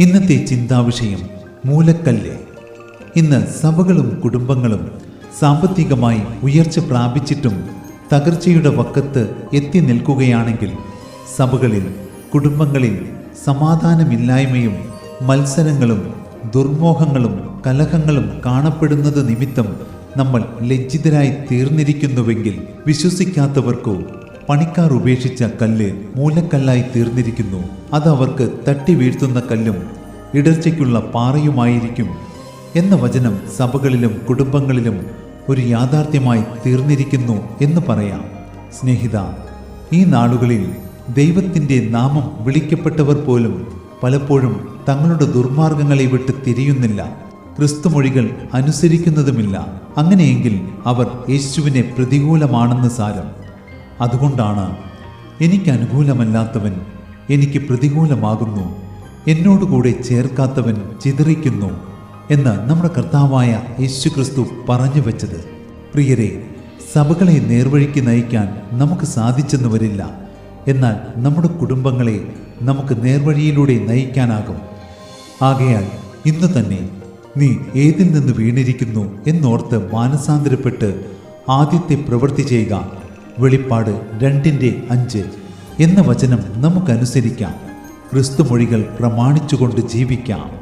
ഇന്നത്തെ ചിന്താവിഷയം മൂലക്കല്ല്. ഇന്ന് സഭകളും കുടുംബങ്ങളും സാമ്പത്തികമായി ഉയർച്ച പ്രാപിച്ചിട്ടും തകർച്ചയുടെ വക്കത്ത് എത്തി നിൽക്കുകയാണെങ്കിൽ സഭകളിൽ കുടുംബങ്ങളിൽ സമാധാനമില്ലായ്മയും മത്സരങ്ങളും ദുർമോഹങ്ങളും കലഹങ്ങളും കാണപ്പെടുന്നത് നിമിത്തം നമ്മൾ ലജ്ജിതരായി തീർന്നിരിക്കുന്നുവെങ്കിൽ വിശ്വസിക്കാത്തവർക്കോ പണിക്കാർ ഉപേക്ഷിച്ച കല്ല് മൂലക്കല്ലായി തീർന്നിരിക്കുന്നു. അത് അവർക്ക് തട്ടി വീഴ്ത്തുന്ന കല്ലും ഇടർച്ചയ്ക്കുള്ള പാറയുമായിരിക്കും എന്ന വചനം സഭകളിലും കുടുംബങ്ങളിലും ഒരു യാഥാർത്ഥ്യമായി തീർന്നിരിക്കുന്നു എന്ന് പറയാം. സ്നേഹിത ഈ നാളുകളിൽ ദൈവത്തിന്റെ നാമം വിളിക്കപ്പെട്ടവർ പോലും പലപ്പോഴും തങ്ങളുടെ ദുർമാർഗങ്ങളെ വിട്ട് തിരിയുന്നില്ല. ക്രിസ്തുമൊഴികൾ അനുസരിക്കുന്നതുമില്ല. അങ്ങനെയെങ്കിൽ അവർ യേശുവിനെ പ്രതികൂലമാണെന്ന് സാരം. അതുകൊണ്ടാണ് എനിക്ക് അനുകൂലമല്ലാത്തവൻ എനിക്ക് പ്രതികൂലമാകുന്നു. എന്നോടുകൂടെ ചേർക്കാത്തവൻ ചിതറിക്കുന്നു എന്ന് നമ്മുടെ കർത്താവായ യേശുക്രിസ്തു പറഞ്ഞു വെച്ചത്. പ്രിയരെ സഭകളെ നേർവഴിക്ക് നയിക്കാൻ നമുക്ക് സാധിച്ചെന്ന് വരില്ല എന്നാൽ നമ്മുടെ കുടുംബങ്ങളെ നമുക്ക് നേർവഴിയിലൂടെ നയിക്കാനാകും. ആകയാൽ ഇന്ന് തന്നെ നീ ഏതിൽ നിന്ന് വീണിരിക്കുന്നു എന്നോർത്ത് മാനസാന്തരപ്പെട്ട് ആദ്യത്തെ പ്രവൃത്തി ചെയ്യുക. വെളിപ്പാട് രണ്ടിന്റെ അഞ്ച് എന്ന വചനം നമുക്കനുസരിക്കാം. ക്രിസ്തുമൊഴികൾ പ്രമാണിച്ചുകൊണ്ട് ജീവിക്കാം.